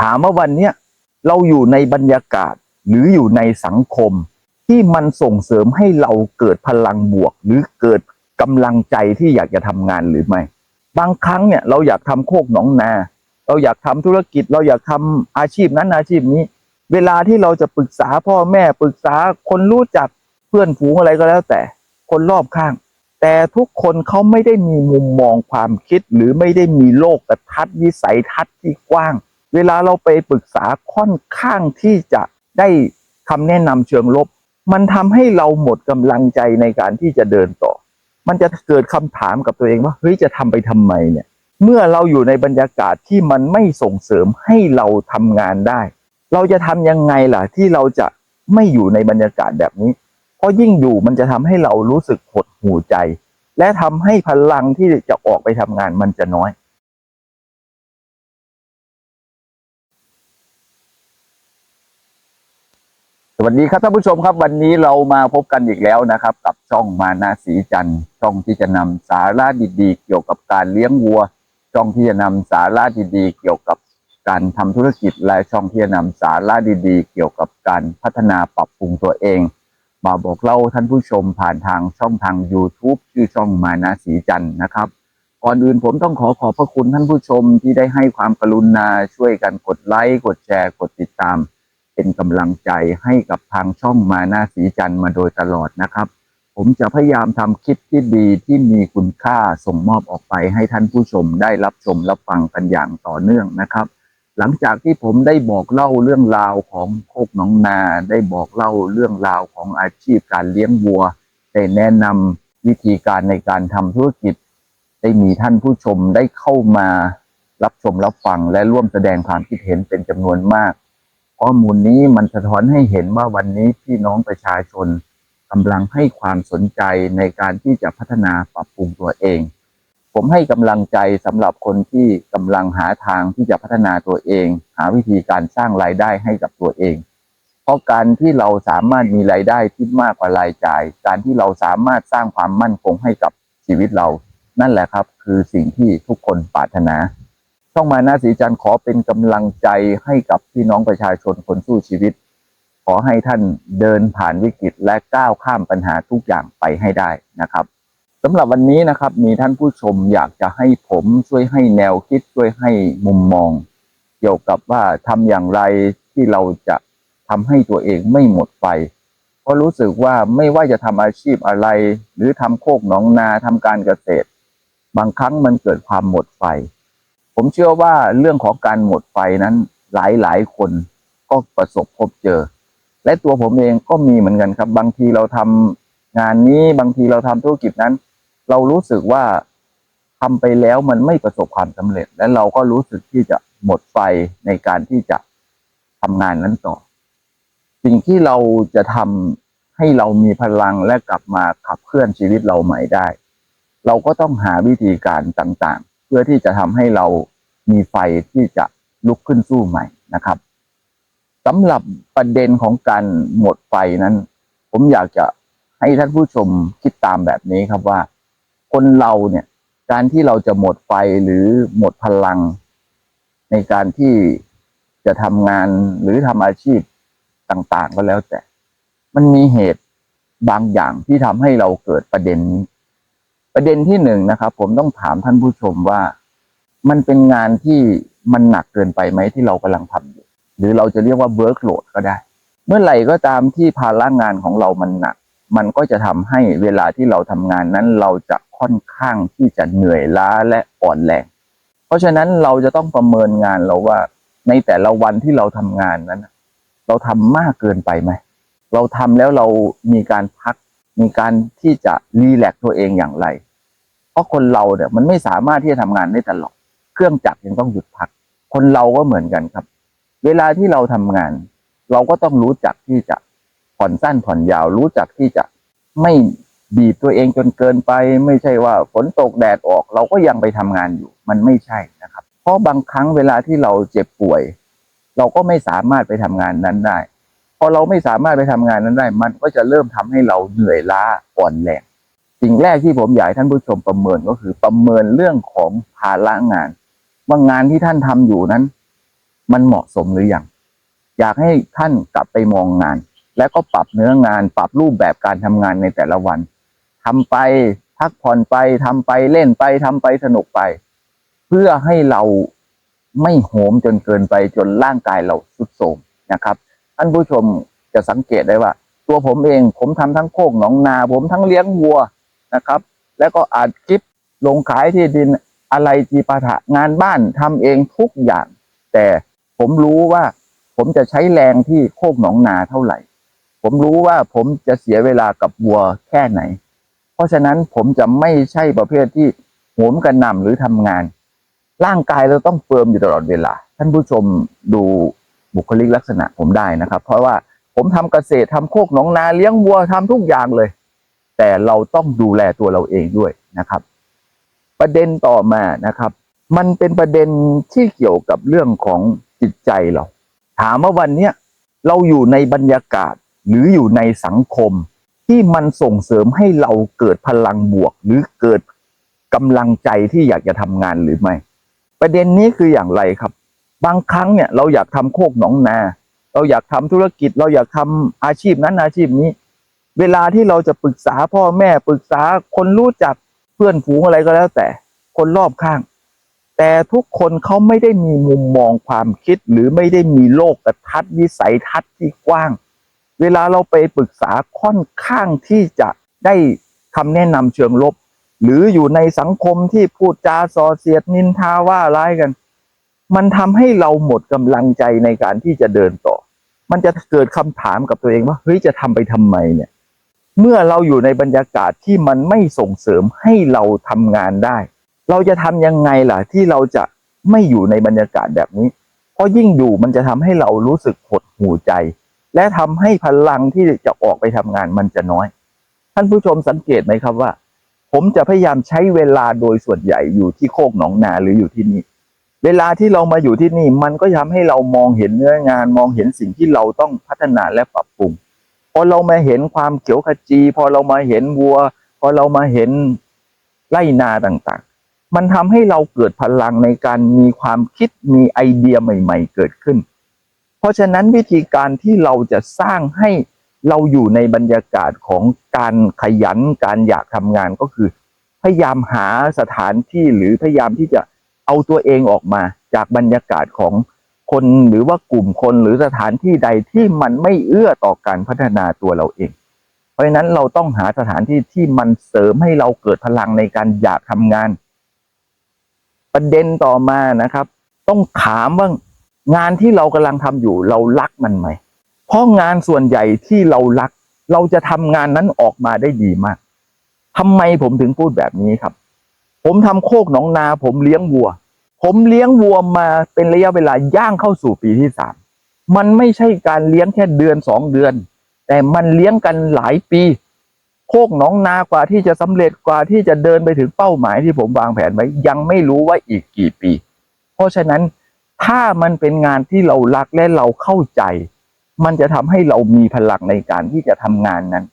ถามว่าวันเนี้ยเราอยู่ในบรรยากาศหรืออยู่ในสังคม ที่มันส่งเสริมให้เราเกิดพลังบวก หรือเกิดกำลังใจที่อยากจะทำงานหรือไม่ บางครั้งเนี่ยเราอยากทำโคกหนองนา เราอยากทำธุรกิจ เราอยากทำอาชีพนั้นอาชีพนี้ เวลาที่เราจะปรึกษาพ่อแม่ปรึกษาคนรู้จักเพื่อนฝูงอะไรก็แล้วแต่คนรอบข้าง แต่ทุกคนเขาไม่ได้มีมุมมองความคิดหรือไม่ได้มีโลกทัศน์วิสัยทัศน์ที่กว้าง เวลาเราไปปรึกษาค่อนข้างที่จะได้คำแนะนำเชิงลบ มันทำให้เราหมดกำลังใจในการที่จะเดินต่อ มันจะเกิดคำถามกับตัวเองว่าเฮ้ยจะทำไปทำไมเนี่ย เมื่อเราอยู่ในบรรยากาศที่มันไม่ส่งเสริมให้เราทำงานได้ เราจะทำยังไงล่ะที่เราจะไม่อยู่ในบรรยากาศแบบนี้ เพราะยิ่งอยู่มันจะทำให้เรารู้สึกหดหูใจ และทำให้พลังที่จะออกไปทำงานมันจะน้อย ส วัสดีครับท่านผู้ชมครับวันนี้เรามาพบกันอีกแล้วนะครับ กับช่องมานาสีจันทร์ช่องที่จะนำสาระดีๆ เกี่ยวกับการเลี้ยงวัว ช่องที่จะนำสาระดีๆ เกี่ยวกับการทำธุรกิจและช่องที่จะนำสาระดีๆ เกี่ยวกับการพัฒนาปรับปรุงตัวเอง มาบอกเล่าท่านผู้ชมผ่านทางช่องทาง YouTube ชื่อช่องมานาสีจันทร์นะครับ ก่อนอื่นผมต้องขอขอบพระคุณท่านผู้ชมที่ได้ให้ความกรุณาช่วยกันกดไลค์กดแชร์กดติดตาม เป็นกำลังใจให้กับทางช่องมาหน้าสีจันมาโดยตลอดนะครับ ผมจะพยายามทำคลิปที่ดีที่มีคุณค่าส่งมอบออกไปให้ท่านผู้ชมได้รับชมรับฟังกันอย่างต่อเนื่องนะครับ หลังจากที่ผมได้บอกเล่าเรื่องราวของโคกหนองนา ได้บอกเล่าเรื่องราวของอาชีพการเลี้ยงวัวได้แนะนำวิธีการในการทำธุรกิจ ได้มีท่านผู้ชมได้เข้ามารับชมรับฟังและร่วมแสดงความคิดเห็นเป็นจำนวนมาก ข้อมูลนี้มันสะท้อนให้เห็นว่าวันนี้พี่น้องประชาชนกำลังให้ความสนใจในการที่จะพัฒนาปรับปรุงตัวเอง ผมให้กำลังใจสำหรับคนที่กำลังหาทางที่จะพัฒนาตัวเอง หาวิธีการสร้างรายได้ให้กับตัวเอง เพราะการที่เราสามารถมีรายได้ที่มากกว่ารายจ่าย การที่เราสามารถสร้างความมั่นคงให้กับชีวิตเรา นั่นแหละครับ คือสิ่งที่ทุกคนปรารถนา ช่องมานาสีจันทร์ขอเป็นกำลังใจให้กับพี่น้องประชาชนคนสู้ชีวิต ขอให้ท่านเดินผ่านวิกฤตและก้าวข้ามปัญหาทุกอย่างไปให้ได้นะครับสำหรับวันนี้นะครับมีท่านผู้ชมอยากจะให้ผมช่วยให้แนวคิดช่วยให้มุมมอง เกี่ยวกับว่าทำอย่างไรที่เราจะทำให้ตัวเองไม่หมดไฟเพราะรู้สึกว่าไม่ว่าจะทำอาชีพอะไร หรือทำโคกหนองนาทำการเกษตร บางครั้งมันเกิดความหมดไฟ ผมเชื่อว่าเรื่องของการหมดไฟนั้นหลายหลายคนก็ประสบพบเจอ และตัวผมเองก็มีเหมือนกันครับ บางทีเราทำงานนี้บางทีเราทำธุรกิจนั้น เรารู้สึกว่าทำไปแล้วมันไม่ประสบความสำเร็จ และเราก็รู้สึกที่จะหมดไฟในการที่จะทำงานนั้นต่อ สิ่งที่เราจะทำให้เรามีพลังและกลับมาขับเคลื่อนชีวิตเราใหม่ได้ เราก็ต้องหาวิธีการต่างๆ เพื่อที่จะทำให้เรา มีไฟที่จะลุกขึ้นสู้ใหม่นะครับสำหรับประเด็นของการหมดไฟนั้น ผมอยากจะให้ท่านผู้ชมคิดตามแบบนี้ครับว่า คนเราเนี่ยการที่เราจะหมดไฟหรือหมดพลัง ในการที่จะทำงานหรือทำอาชีพต่างๆ ก็แล้วแต่ มันมีเหตุบางอย่างที่ทำให้เราเกิดประเด็นนี้ ประเด็นที่หนึ่งนะครับ ผมต้องถามท่านผู้ชมว่า มันเป็นงานที่มันหนักเกินไปไหมที่เรากำลังทำอยู่ หรือเราจะเรียกว่า workload ก็ได้ เมื่อไหร่ก็ตามที่ภาระงานของเรามันหนัก มันก็จะทำให้เวลาที่เราทำงานนั้นเราจะค่อนข้างที่จะเหนื่อยล้าและอ่อนแรง เพราะฉะนั้นเราจะต้องประเมินงานเราว่า ในแต่ละวันที่เราทำงานนั้น เราทำมากเกินไปไหม เราทำแล้วเรามีการพัก มีการที่จะรีแลกตัวเองอย่างไร เพราะคนเราเนี่ยมันไม่สามารถที่จะทำงานได้ตลอด เครื่องจักรยังต้องหยุดพัก คนเราก็เหมือนกันครับ เวลาที่เราทำงาน เราก็ต้องรู้จักที่จะผ่อนสั้นผ่อนยาว รู้จักที่จะไม่บีบตัวเองจนเกินไป ไม่ใช่ว่าฝนตกแดดออก เราก็ยังไปทำงานอยู่ มันไม่ใช่นะครับ เพราะบางครั้งเวลาที่เราเจ็บป่วย เราก็ไม่สามารถไปทำงานนั้นได้พอเราไม่สามารถไปทำงานนั้นได้ มันก็จะเริ่มทำให้เราเหนื่อยล้าอ่อนแรงสิ่งแรกที่ผมอยากให้ท่านผู้ชมประเมินก็คือประเมินเรื่องของภาระงาน ว่างานที่ท่านทำอยู่นั้น มันเหมาะสมหรือยังอยากให้ท่านกลับไปมองงาน แล้วก็ปรับเนื้องาน ปรับรูปแบบการทำงานในแต่ละวันทำไปพักผ่อนไปทำไปเล่นไปทำไปสนุกไป เพื่อให้เราไม่โหมจนเกินไปจนร่างกายเราทรุดโทรมนะครับท่านผู้ชมจะสังเกตได้ว่า ตัวผมเองผมทำทั้งโคกหนองนา ผมทั้งเลี้ยงวัวนะครับ แล้วก็อัดคลิปลงขายที่ดิน อะไรจีปาถะงานบ้านทำเองทุกอย่าง แต่ผมรู้ว่า ผมจะใช้แรงที่โคกหนองนาเท่าไหร่ ผมรู้ว่าผมจะเสียเวลากับวัวแค่ไหน เพราะฉะนั้นผมจะไม่ใช่ประเภทที่โหมกระหน่ำหรือทำงาน ร่างกายเราต้องเฟิร์มอยู่ตลอดเวลา ท่านผู้ชมดูบุคลิกลักษณะผมได้นะครับ เพราะว่าผมทำเกษตรทำโคกหนองนาเลี้ยงวัวทำทุกอย่างเลย แต่เราต้องดูแลตัวเราเองด้วยนะครับ ประเด็นต่อมานะครับ มันเป็นประเด็นที่เกี่ยวกับเรื่องของจิตใจเรา ถามว่าวันเนี้ยเราอยู่ในบรรยากาศหรืออยู่ในสังคม ที่มันส่งเสริมให้เราเกิดพลังบวก หรือเกิดกำลังใจที่อยากจะทำงานหรือไม่ ประเด็นนี้คืออย่างไรครับ บางครั้งเนี่ยเราอยากทำโคกหนองนา เราอยากทำธุรกิจ เราอยากทำอาชีพนั้นอาชีพนี้ เวลาที่เราจะปรึกษาพ่อแม่ปรึกษาคนรู้จัก พื่อนฝูงอะไรก็แล้ว แต่คนรอบข้าง แต่ทุกคนเขาไม่ได้มีมุมมองความคิดหรือไม่ได้มีโลกทัศน์วิสัยทัศน์ที่กว้าง เวลาเราไปปรึกษาค่อนข้างที่จะได้คำแนะนำเชิงลบ หรืออยู่ในสังคมที่พูดจาส่อเสียดนินทาว่าร้ายกัน มันทำให้เราหมดกำลังใจในการที่จะเดินต่อ มันจะเกิดคำถามกับตัวเองว่าเฮ้ยจะทำไปทำไมเนี่ย เมื่อเราอยู่ในบรรยากาศที่มันไม่ส่งเสริมให้เราทำงานได้ เราจะทำยังไงล่ะที่เราจะไม่อยู่ในบรรยากาศแบบนี้ เพราะยิ่งอยู่มันจะทำให้เรารู้สึกหดหู่ใจ และทำให้พลังที่จะออกไปทำงานมันจะน้อย ท่านผู้ชมสังเกตไหมครับว่า ผมจะพยายามใช้เวลาโดยส่วนใหญ่อยู่ที่โคกหนองนาหรืออยู่ที่นี่ เวลาที่เรามาอยู่ที่นี่มันก็ทำให้เรามองเห็นเนื้องาน มองเห็นสิ่งที่เราต้องพัฒนาและปรับปรุง พอเรามาเห็นความเขียวขจี พอเรามาเห็นวัว พอเรามาเห็นไร่นาต่างๆ มันทำให้เราเกิดพลังในการมีความคิดมีไอเดียใหม่ ๆ เกิดขึ้น เพราะฉะนั้นวิธีการที่เราจะสร้างให้เราอยู่ในบรรยากาศของการขยันการอยากทำงานก็คือ พยายามหาสถานที่หรือพยายามที่จะเอาตัวเองออกมาจากบรรยากาศของ คนหรือว่ากลุ่มคนหรือสถานที่ใดที่มันไม่เอื้อต่อการพัฒนาตัวเราเอง เพราะฉะนั้นเราต้องหาสถานที่ที่มันเสริมให้เราเกิดพลังในการอยากทำงาน ประเด็นต่อมานะครับ ต้องถามว่างานที่เรากำลังทำอยู่เรารักมันไหม เพราะงานส่วนใหญ่ที่เรารัก เราจะทำงานนั้นออกมาได้ดีมากทำไมผมถึงพูดแบบนี้ครับ ผมทำโคกหนองนา ผมเลี้ยงวัว ผมเลี้ยงวัวมาเป็นระยะเวลาย่างเข้าสู่ปีที่สามมันไม่ใช่การเลี้ยงแค่เดือนสองเดือน แต่มันเลี้ยงกันหลายปี โคกหนองนากว่าที่จะสำเร็จกว่าที่จะเดินไปถึงเป้าหมายที่ผมวางแผนไว้ยังไม่รู้ว่าอีกกี่ปี เพราะฉะนั้นถ้ามันเป็นงานที่เรารักและเราเข้าใจ มันจะทำให้เรามีพลังในการที่จะทำงานนั้น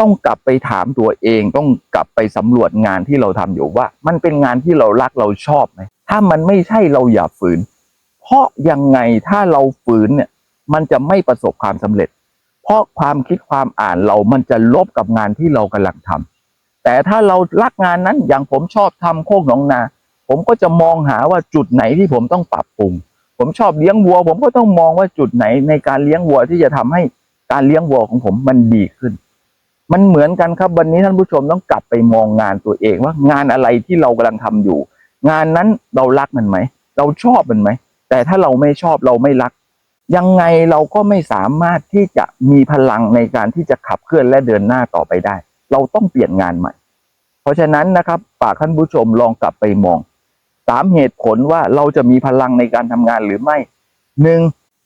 ต้องกลับไปถามตัวเอง ต้องกลับไปสำรวจงานที่เราทำอยู่ว่า มันเป็นงานที่เรารักเราชอบไหม ถ้ามันไม่ใช่เราอย่าฝืน เพราะยังไงถ้าเราฝืนเนี่ย มันจะไม่ประสบความสำเร็จ เพราะความคิดความอ่านเรามันจะลบกับงานที่เรากำลังทำแต่ถ้าเรารักงานนั้นอย่างผมชอบทำโคกหนองนา ผมก็จะมองหาว่าจุดไหนที่ผมต้องปรับปรุง ผมชอบเลี้ยงวัว ผมก็ต้องมองว่าจุดไหนในการเลี้ยงวัวที่จะทำให้การเลี้ยงวัวของผมมันดีขึ้นมันเหมือนกันครับวันนี้ท่านผู้ชมต้องกลับไปมองงานตัวเองว่างานอะไรที่เรากำลังทำอยู่ งานนั้นเรารักมันไหม เราชอบมันไหม แต่ถ้าเราไม่ชอบเราไม่รัก ยังไงเราก็ไม่สามารถที่จะมีพลังในการที่จะขับเคลื่อนและเดินหน้าต่อไปได้ เราต้องเปลี่ยนงานใหม่ เพราะฉะนั้นนะครับฝากท่านผู้ชมลองกลับไปมองสามเหตุผลว่าเราจะมีพลังในการทำงานหรือไม่หนึ่ง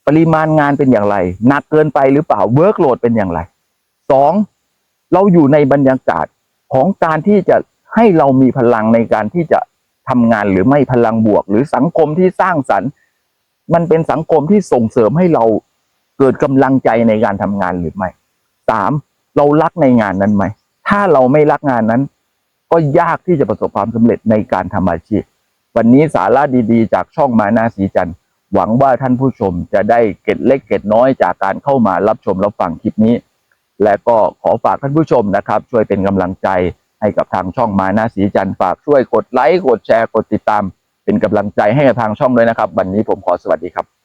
ปริมาณงานเป็นอย่างไรหนักเกินไปหรือเปล่าเวิร์กโหลดเป็นอย่างไรสองเราอยู่ในบรรยากาศของการที่จะให้เรามีพลังในการที่จะ ทำงานหรือไม่พลังบวก หรือสังคมที่สร้างสรรค์ มันเป็นสังคมที่ส่งเสริมให้เราเกิดกำลังใจในการทำงานหรือไม่สามเรารักในงานนั้นไหมถ้าเราไม่รักงานนั้น ก็ยากที่จะประสบความสำเร็จในการทำอาชีพ วันนี้สาระดีๆ จากช่องมานาสีจันทร์หวังว่าท่านผู้ชมจะได้เก็ดเล็กเก็ดน้อยจากการเข้ามารับชมรับฟังคลิปนี้ และก็ขอฝากท่านผู้ชมนะครับ ช่วยเป็นกำลังใจ ให้กับทางช่องมานาสีจันทร์ฝากช่วยกดไลค์กดแชร์กดติดตาม เป็นกำลังใจให้กับทางช่องด้วยนะครับ วันนี้ผมขอสวัสดีครับ